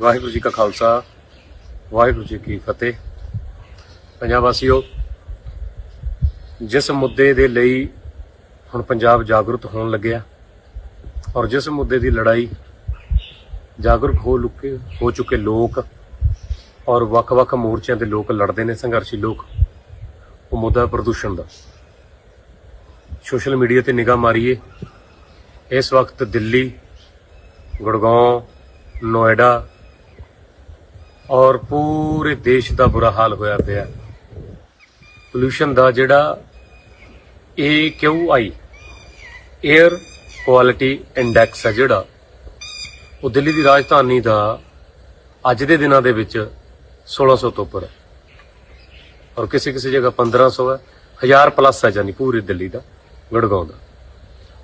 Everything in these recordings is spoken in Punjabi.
ਵਾਹਿਗੁਰੂ ਜੀ ਕਾ ਖਾਲਸਾ, ਵਾਹਿਗੁਰੂ ਜੀ ਕੀ ਫਤਿਹ। ਪੰਜਾਬ ਵਾਸੀਓ, ਜਿਸ ਮੁੱਦੇ ਦੇ ਲਈ ਹੁਣ ਪੰਜਾਬ ਜਾਗਰੂਕ ਹੋਣ ਲੱਗਿਆ ਔਰ ਜਿਸ ਮੁੱਦੇ ਦੀ ਲੜਾਈ ਜਾਗਰੂਕ ਹੋ ਲੁਕੇ ਹੋ ਚੁੱਕੇ ਲੋਕ ਔਰ ਵੱਖ-ਵੱਖ ਮੋਰਚਿਆਂ ਦੇ ਲੋਕ ਲੜਦੇ ਨੇ, ਸੰਘਰਸ਼ੀ ਲੋਕ, ਉਹ ਮੁੱਦਾ ਪ੍ਰਦੂਸ਼ਣ ਦਾ। ਸੋਸ਼ਲ ਮੀਡੀਆ ਤੇ ਨਿਗਾਹ ਮਾਰੀਏ, ਇਸ ਵਕਤ ਦਿੱਲੀ ਗੁੜਗਾਉਂ ਨੋਇਡਾ ਔਰ ਪੂਰੇ ਦੇਸ਼ ਦਾ ਬੁਰਾ ਹਾਲ ਹੋਇਆ ਪਿਆ। ਪੋਲੂਸ਼ਨ ਦਾ ਜਿਹੜਾ AQI 에ਅਰ ਕੁਆਲਿਟੀ ਇੰਡੈਕਸ ਹੈ ਜਿਹੜਾ, ਉਹ ਦਿੱਲੀ ਦੀ ਰਾਜਧਾਨੀ ਦਾ ਅੱਜ ਦੇ ਦਿਨਾਂ ਦੇ ਵਿੱਚ 1600 ਤੋਂ ਉੱਪਰ ਹੈ ਔਰ ਕਿਸੇ ਕਿਸੇ ਜਗ੍ਹਾ 1500 ਹੈ 1000 ਪਲੱਸ ਹੈ ਜਾਨੀ ਪੂਰੀ ਦਿੱਲੀ ਦਾ ਗੜਗਾਉਂ ਦਾ।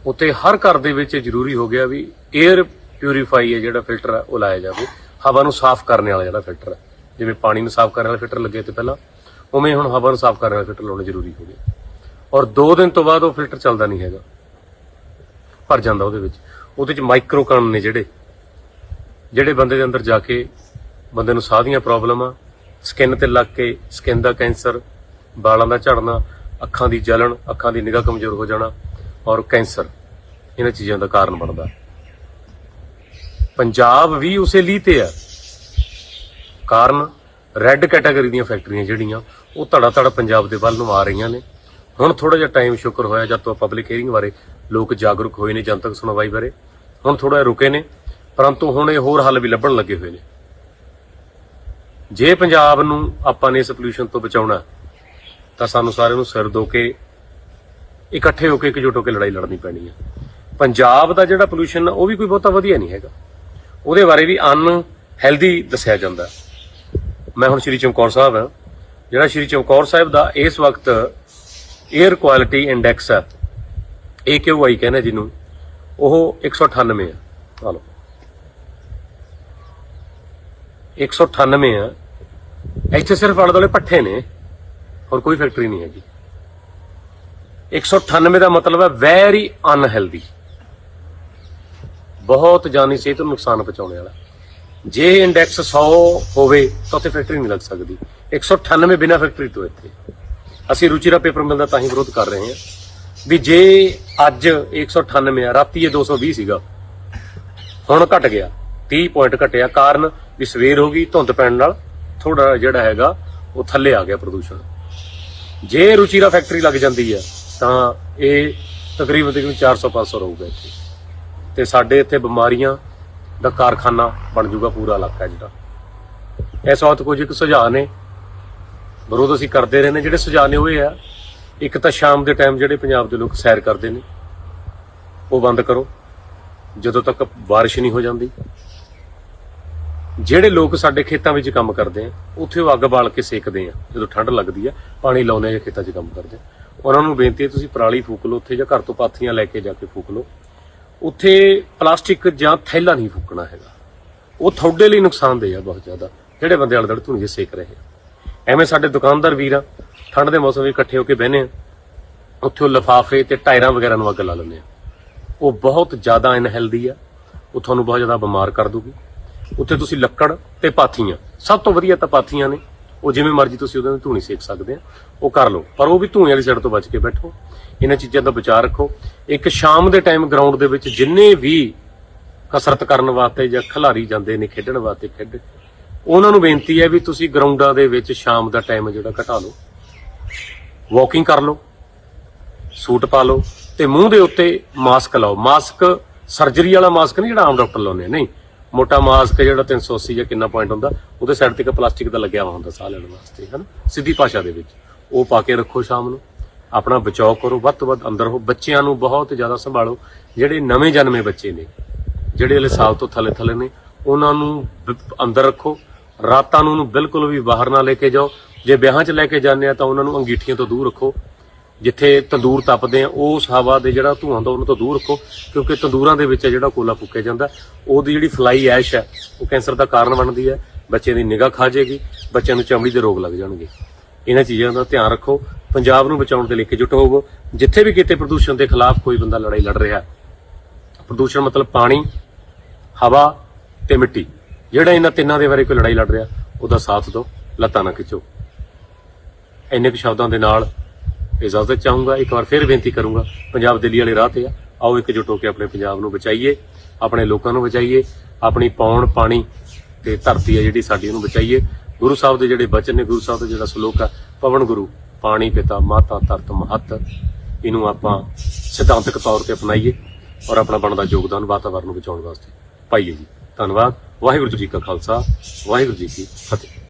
ਉੱਤੇ ਹਰ ਘਰ ਦੇ ਵਿੱਚ ਇਹ ਜ਼ਰੂਰੀ ਹੋ ਗਿਆ ਵੀ 에ਅਰ ਪਿਊਰੀਫਾਈ ਹੈ ਜਿਹੜਾ ਫਿਲਟਰ ਹੈ ਉਹ ਲਾਇਆ ਜਾਵੇ। ਹਵਾ ਨੂੰ ਸਾਫ਼ ਕਰਨ ਵਾਲਾ ਜਿਹੜਾ ਫਿਲਟਰ ਹੈ। ਜਿਵੇਂ ਪਾਣੀ ਨੂੰ ਸਾਫ਼ ਕਰਨ ਵਾਲਾ ਫਿਲਟਰ ਲੱਗੇ ਤੇ ਪਹਿਲਾਂ, ਉਵੇਂ ਹੁਣ ਹਵਾ ਨੂੰ ਸਾਫ਼ ਕਰਨ ਵਾਲਾ ਫਿਲਟਰ ਲਾਉਣਾ ਜ਼ਰੂਰੀ ਹੋ ਗਿਆ ਔਰ 2 ਦਿਨ ਤੋਂ ਬਾਅਦ ਉਹ ਫਿਲਟਰ ਚੱਲਦਾ ਨਹੀਂ ਹੈਗਾ। ਭਰ ਜਾਂਦਾ ਉਹਦੇ ਵਿੱਚ। ਉਹਦੇ 'ਚ ਮਾਈਕਰੋ ਕਣ ਨੇ ਜਿਹੜੇ। ਜਿਹੜੇ ਬੰਦੇ ਦੇ ਅੰਦਰ ਜਾ ਕੇ ਬੰਦੇ ਨੂੰ ਸਾਹ ਦੀਆਂ ਪ੍ਰੋਬਲਮਾਂ ਸਕਿਨ ਤੇ ਲੱਗ ਕੇ ਸਕਿਨ ਦਾ ਕੈਂਸਰ, ਵਾਲਾਂ ਦਾ ਝੜਨਾ, ਅੱਖਾਂ ਦੀ ਜਲਣ, ਅੱਖਾਂ ਦੀ ਨਿਗਾਹ ਕਮਜ਼ੋਰ ਹੋ ਜਾਣਾ ਔਰ ਕੈਂਸਰ। ਇਹਨਾਂ ਚੀਜ਼ਾਂ ਦਾ ਕਾਰਨ ਬਣਦਾ। ਪੰਜਾਬ ਵੀ ਉਸੇ ਲੀ ਤੇ ਆ ਕਾਰਨ ਰੈੱਡ ਕੈਟਾਗਰੀ ਦੀਆਂ ਫੈਕਟਰੀਆਂ ਜਿਹੜੀਆਂ, ਉਹ ਧੜਾ ਧੜਾ ਪੰਜਾਬ ਦੇ ਵੱਲ ਨੂੰ ਆ ਰਹੀਆਂ ਨੇ। ਹੁਣ ਥੋੜਾ ਜਿਹਾ ਟਾਈਮ ਸ਼ੁਕਰ ਹੋਇਆ ਜਦ ਤੋਂ ਪਬਲਿਕ ਹੀਅਰਿੰਗ ਬਾਰੇ ਲੋਕ ਜਾਗਰੂਕ ਹੋਏ ਨੇ, ਜਨਤਕ ਸੁਣਵਾਈ ਬਾਰੇ। ਹੁਣ ਥੋੜਾ ਰੁਕੇ ਨੇ, ਪਰੰਤੂ ਹੁਣ ਇਹ ਹੋਰ ਹੱਲ ਵੀ ਲੱਭਣ ਲੱਗੇ ਹੋਏ ਨੇ। ਜੇ ਪੰਜਾਬ ਨੂੰ ਆਪਾਂ ਨੇ ਇਸ ਪੋਲੂਸ਼ਨ ਤੋਂ ਬਚਾਉਣਾ, ਤਾਂ ਸਾਨੂੰ ਸਾਰਿਆਂ ਨੂੰ ਸਿਰ ਦੋ ਕੇ ਇਕੱਠੇ ਹੋ ਕੇ ਇਕਜੁੱਟ ਹੋ ਕੇ ਲੜਾਈ ਲੜਨੀ ਪੈਣੀ ਹੈ। ਪੰਜਾਬ ਦਾ ਜਿਹੜਾ ਪੋਲੂਸ਼ਨ ਉਹ ਵੀ ਕੋਈ ਬਹੁਤਾ ਵਧੀਆ ਨਹੀਂ ਹੈਗਾ। ਉਹਦੇ ਬਾਰੇ ਵੀ ਅਨ ਹੈਲਦੀ ਦੱਸਿਆ ਜਾਂਦਾ। ਮੈਂ ਹੁਣ ਸ਼੍ਰੀ ਚਮਕੌਰ ਸਾਹਿਬ ਹਾਂ। ਜਿਹੜਾ ਸ਼੍ਰੀ ਚਮਕੌਰ ਸਾਹਿਬ ਦਾ ਇਸ ਵਕਤ 에ਅਰ ਕੁਆਲਿਟੀ ਇੰਡੈਕਸ ਹੈ AQI ਕਹਿੰਦੇ ਜਿਹਨੂੰ, ਉਹ 198 ਹੈ। ਆ ਲਓ। 198 ਆ ਇੱਥੇ ਸਿਰਫ ਆਲੇ ਦੁਆਲੇ ਪੱਠੇ ਨੇ, ਹੋਰ ਕੋਈ ਫੈਕਟਰੀ ਨਹੀਂ ਹੈਗੀ। 198 ਦਾ ਮਤਲਬ ਹੈ ਵੈਰੀ ਅਨਹੈਲਦੀ ਬਹੁਤ ਜਾਨੀ ਸਿਹਤ ਨੂੰ ਨੁਕਸਾਨ ਪਹੁੰਚਾਉਣ ਵਾਲਾ। ਜੇ ਇੰਡੈਕਸ 100 ਹੋਵੇ ਤਾਂ ਉੱਥੇ ਫੈਕਟਰੀ ਨਹੀਂ ਲੱਗ ਸਕਦੀ। 198 ਬਿਨਾ ਫੈਕਟਰੀ ਤੋਂ ਇੱਥੇ। ਅਸੀਂ ਰੁਚੀਰਾ ਪੇਪਰ ਮਿਲ ਦਾ ਤਾਂ ਹੀ ਵਿਰੋਧ ਕਰ ਰਹੇ ਹਾਂ ਵੀ ਜੇ ਅੱਜ 198 ਆ, ਰਾਤੀ ਇਹ 220 ਸੀਗਾ। ਹੁਣ ਘਟ ਗਿਆ। 30 ਪੁਆਇੰਟ ਘਟਿਆ ਕਾਰਨ ਵੀ ਸਵੇਰ ਹੋ ਗਈ, ਧੁੰਦ ਪੈਣ ਨਾਲ ਥੋੜਾ ਜਿਹੜਾ ਹੈਗਾ, ਉਹ ਥੱਲੇ ਆ ਗਿਆ ਪ੍ਰਦੂਸ਼ਣ। ਜੇ ਰੁਚੀਰਾ ਫੈਕਟਰੀ ਲੱਗ ਜਾਂਦੀ ਹੈ ਤਾਂ ਇਹ ਤਕਰੀਬਨ ਤਕਰੀਬਨ 400 500 ਰਹੂਗਾ ਇੱਥੇ। ਤੇ ਸਾਡੇ ਇੱਥੇ ਬਿਮਾਰੀਆਂ ਦਾ ਕਾਰਖਾਨਾ ਬਣ ਜਾਊਗਾ ਪੂਰਾ ਇਲਾਕਾ ਜਿਹੜਾ। ਇਸ ਵਕਤ ਕੁਝ ਇੱਕ ਸੁਝਾਅ ਨੇ। ਵਿਰੋਧ ਅਸੀਂ ਕਰਦੇ ਰਹਿੰਦੇ ਜਿਹੜੇ ਸੁਝਾਅ ਨੇ ਉਹ ਇਹ ਆ, ਇੱਕ ਤਾਂ ਸ਼ਾਮ ਦੇ ਟਾਈਮ ਜਿਹੜੇ ਪੰਜਾਬ ਦੇ ਲੋਕ ਸੈਰ ਕਰਦੇ ਨੇ, ਉਹ ਬੰਦ ਕਰੋ। ਜਦੋਂ ਤੱਕ ਬਾਰਿਸ਼ ਨਹੀਂ ਹੋ ਜਾਂਦੀ। ਜਿਹੜੇ ਲੋਕ ਸਾਡੇ ਖੇਤਾਂ ਵਿੱਚ ਕੰਮ ਕਰਦੇ ਆ, ਉੱਥੇ ਉਹ ਅੱਗ ਬਾਲ ਕੇ ਸੇਕਦੇ ਆ। ਜਦੋਂ ਠੰਡ ਲੱਗਦੀ ਆ, ਪਾਣੀ ਲਾਉਂਦੇ ਆ ਖੇਤਾਂ 'ਚ ਕੰਮ ਕਰਦੇ ਆ। ਉਹਨਾਂ ਨੂੰ ਬੇਨਤੀ ਹੈ ਤੁਸੀਂ ਪਰਾਲੀ ਫੂਕ ਲਓ, ਉੱਥੇ ਜਾਂ ਘਰ ਤੋਂ ਪਾਥੀਆਂ ਲੈ ਕੇ ਜਾ ਕੇ ਫੂਕ ਲਓ। ਉੱਥੇ ਪਲਾਸਟਿਕ ਜਾਂ ਥੈਲਾ ਨਹੀਂ ਫੂਕਣਾ ਹੈਗਾ। ਉਹ ਤੁਹਾਡੇ ਲਈ ਨੁਕਸਾਨਦੇਹ ਆ ਬਹੁਤ ਜ਼ਿਆਦਾ। ਜਿਹੜੇ ਬੰਦੇ ਆਲੇ ਦੁਆਲੇ ਧੂਣੀਏ ਸੇਕ ਰਹੇ ਆ। ਐਵੇਂ ਸਾਡੇ ਦੁਕਾਨਦਾਰ ਵੀਰਾਂ ਠੰਡ ਦੇ ਮੌਸਮ ਵਿੱਚ ਇਕੱਠੇ ਹੋ ਕੇ ਬਹਿਨੇ ਆ। ਉੱਥੇ ਉਹ ਲਫਾਫੇ ਤੇ ਟਾਇਰਾਂ ਵਗੈਰਾ ਨੂੰ ਅੱਗ ਲਾ ਲੈਂਦੇ ਆ। ਉਹ ਬਹੁਤ ਜ਼ਿਆਦਾ ਅਨਹੈਲਦੀ ਆ। ਉਹ ਤੁਹਾਨੂੰ ਬਹੁਤ ਜ਼ਿਆਦਾ ਬਿਮਾਰ ਕਰ ਦੂਗੀ। ਉੱਥੇ ਤੁਸੀਂ ਲੱਕੜ ਤੇ ਪਾਥੀਆਂ, ਸਭ ਤੋਂ ਵਧੀਆ ਤਾਂ ਪਾਥੀਆਂ ਨੇ। ਉਹ ਜਿਵੇਂ ਮਰਜ਼ੀ ਤੁਸੀਂ ਉਹਦੇ ਨਾਲ ਧੂਣੀ ਸੇਕ ਸਕਦੇ ਆ, ਉਹ ਕਰ ਲਓ। ਪਰ ਉਹ ਵੀ ਧੂਏ ਵਾਲੀ ਸਾਈਡ ਤੋਂ ਬਚ ਕੇ ਬੈਠੋ। ਇਹਨਾਂ ਚੀਜ਼ਾਂ ਦਾ ਵਿਚਾਰ ਰੱਖੋ। ਇੱਕ ਸ਼ਾਮ ਦੇ ਟਾਈਮ ਗਰਾਊਂਡ ਦੇ ਵਿੱਚ ਜਿੰਨੇ ਵੀ ਕਸਰਤ ਕਰਨ ਵਾਸਤੇ ਜਾਂ ਖਿਲਾਰੀ ਜਾਂਦੇ ਨੇ ਖੇਡਣ ਵਾਸਤੇ ਖੇਡ, ਉਹਨਾਂ ਨੂੰ ਬੇਨਤੀ ਹੈ ਵੀ ਤੁਸੀਂ ਗਰਾਊਂਡਾਂ ਦੇ ਵਿੱਚ ਸ਼ਾਮ ਦਾ ਟਾਈਮ ਜਿਹੜਾ ਘਟਾ ਲਓ। ਵਾਕਿੰਗ ਕਰ ਲਓ। ਸੂਟ ਪਾ ਲਓ। ਤੇ ਮੂੰਹ ਦੇ ਉੱਤੇ ਮਾਸਕ ਲਾਓ। ਮਾਸਕ ਸਰਜਰੀ ਵਾਲਾ ਮਾਸਕ ਨਹੀਂ ਜਿਹੜਾ ਆਮ ਡਾਕਟਰ ਲਾਉਂਦੇ ਨਹੀਂ। ਮੋਟਾ ਮਾਸਕ ਜਿਹੜਾ 380 ਜਾਂ ਕਿੰਨਾ ਪੁਆਇੰਟ ਹੁੰਦਾ? ਉਹਦੇ ਸਾਈਡ ਤੇ ਇੱਕ ਪਲਾਸਟਿਕ ਦਾ ਲੱਗਿਆ ਹੋਇਆ ਹੁੰਦਾ ਸਾਹ ਲੈਣ ਵਾਸਤੇ ਹਨ ਸਿੱਧੀ ਭਾਸ਼ਾ ਦੇ ਵਿੱਚ। ਉਹ ਪਾ ਕੇ ਰੱਖੋ ਸ਼ਾਮ ਨੂੰ। ਆਪਣਾ ਬਚਾਓ ਕਰੋ, ਵੱਧ ਤੋਂ ਵੱਧ ਅੰਦਰ ਹੋ ਬੱਚਿਆਂ ਨੂੰ ਬਹੁਤ ਜ਼ਿਆਦਾ ਸੰਭਾਲੋ। ਜਿਹੜੇ ਨਵੇਂ ਜਨਮੇ ਬੱਚੇ ਨੇ, ਜਿਹੜੇ ਹਲੇ ਸਾਲ ਤੋਂ ਥੱਲੇ ਥੱਲੇ ਨੇ, ਉਹਨਾਂ ਨੂੰ ਅੰਦਰ ਰੱਖੋ। ਰਾਤਾਂ ਨੂੰ ਉਹਨੂੰ ਬਿਲਕੁਲ ਵੀ ਬਾਹਰ ਨਾ ਲੈ ਕੇ ਜਾਓ। ਜੇ ਵਿਆਹਾਂ 'ਚ ਲੈ ਕੇ ਜਾਂਦੇ ਆ ਤਾਂ ਉਹਨਾਂ ਨੂੰ ਅੰਗੀਠੀਆਂ ਤੋਂ ਦੂਰ ਰੱਖੋ। ਜਿੱਥੇ ਤੰਦੂਰ ਤਪਦੇ ਆ, ਉਸ ਹਵਾ ਦੇ ਜਿਹੜਾ ਧੂਆਂ ਹੁੰਦਾ, ਉਹਨਾਂ ਤੋਂ ਦੂਰ ਰੱਖੋ, ਕਿਉਂਕਿ ਤੰਦੂਰਾਂ ਦੇ ਵਿੱਚ ਜਿਹੜਾ ਕੋਲਾ ਫੂਕਿਆ ਜਾਂਦਾ, ਉਹਦੀ ਜਿਹੜੀ ਫਲਾਈ ਐਸ਼ ਹੈ ਉਹ ਕੈਂਸਰ ਦਾ ਕਾਰਨ ਬਣਦੀ ਹੈ ਬੱਚੇ ਦੀ ਨਿਗਾਹ ਖਾ ਜਾਏਗੀ, ਬੱਚਿਆਂ ਨੂੰ ਚਮੜੀ ਦੇ ਰੋਗ ਲੱਗ ਜਾਣਗੇ। ਇਹਨਾਂ ਚੀਜ਼ਾਂ ਦਾ ਧਿਆਨ ਰੱਖੋ, ਪੰਜਾਬ ਨੂੰ ਬਚਾਉਣ ਦੇ ਲਈ ਇਕਜੁੱਟ ਹੋਵੋ, ਜਿੱਥੇ ਵੀ ਕਿਤੇ ਪ੍ਰਦੂਸ਼ਣ ਦੇ ਖਿਲਾਫ ਕੋਈ ਬੰਦਾ ਲੜਾਈ ਲੜ ਰਿਹਾ, ਪ੍ਰਦੂਸ਼ਣ ਮਤਲਬ ਪਾਣੀ, ਹਵਾ ਤੇ ਮਿੱਟੀ, ਜਿਹੜਾ ਇਹਨਾਂ ਤਿੰਨਾਂ ਦੇ ਬਾਰੇ ਕੋਈ ਲੜਾਈ ਲੜ ਰਿਹਾ, ਉਹਦਾ ਸਾਥ ਦਿਓ, ਲੱਤਾਂ ਨਾ ਖਿੱਚੋ। ਇੰਨੇ ਕੁ ਸ਼ਬਦਾਂ ਦੇ ਨਾਲ ਇਜਾਜ਼ਤ ਚਾਹੂੰਗਾ, ਇੱਕ ਵਾਰ ਫਿਰ ਬੇਨਤੀ ਕਰੂੰਗਾ, ਪੰਜਾਬ ਦਿੱਲੀ ਵਾਲੇ ਰਾਹ ਤੇ ਆ। ਆਓ ਇਕਜੁੱਟ ਹੋ ਕੇ ਆਪਣੇ ਪੰਜਾਬ ਨੂੰ ਬਚਾਈਏ, ਆਪਣੇ ਲੋਕਾਂ ਨੂੰ ਬਚਾਈਏ, ਆਪਣੀ ਪੌਣ ਪਾਣੀ ਤੇ ਧਰਤੀ ਆ ਜਿਹੜੀ ਸਾਡੀ ਉਹਨੂੰ ਬਚਾਈਏ। ਗੁਰੂ ਸਾਹਿਬ ਦੇ ਜਿਹੜੇ ਬਚਨ ਨੇ, ਗੁਰੂ ਸਾਹਿਬ ਦਾ ਜਿਹੜਾ ਸਲੋਕ ਆ, ਪਵਨ ਗੁਰੂ, ਪਾਣੀ ਪਿਤਾ, ਮਾਤਾ ਧਰਤ ਮਹੱਤ, ਇਹਨੂੰ ਆਪਾਂ ਸਿਧਾਂਤਕ ਤੌਰ ਤੇ ਅਪਣਾਈਏ ਔਰ ਆਪਣਾ ਬਣਦਾ ਯੋਗਦਾਨ ਵਾਤਾਵਰਣ ਨੂੰ ਬਚਾਉਣ ਵਾਸਤੇ। ਪਾਈਏ ਜੀ, ਧੰਨਵਾਦ, ਵਾਹਿਗੁਰੂ ਜੀ ਕਾ ਖਾਲਸਾ, ਵਾਹਿਗੁਰੂ ਜੀ ਕੀ ਫਤਿਹ।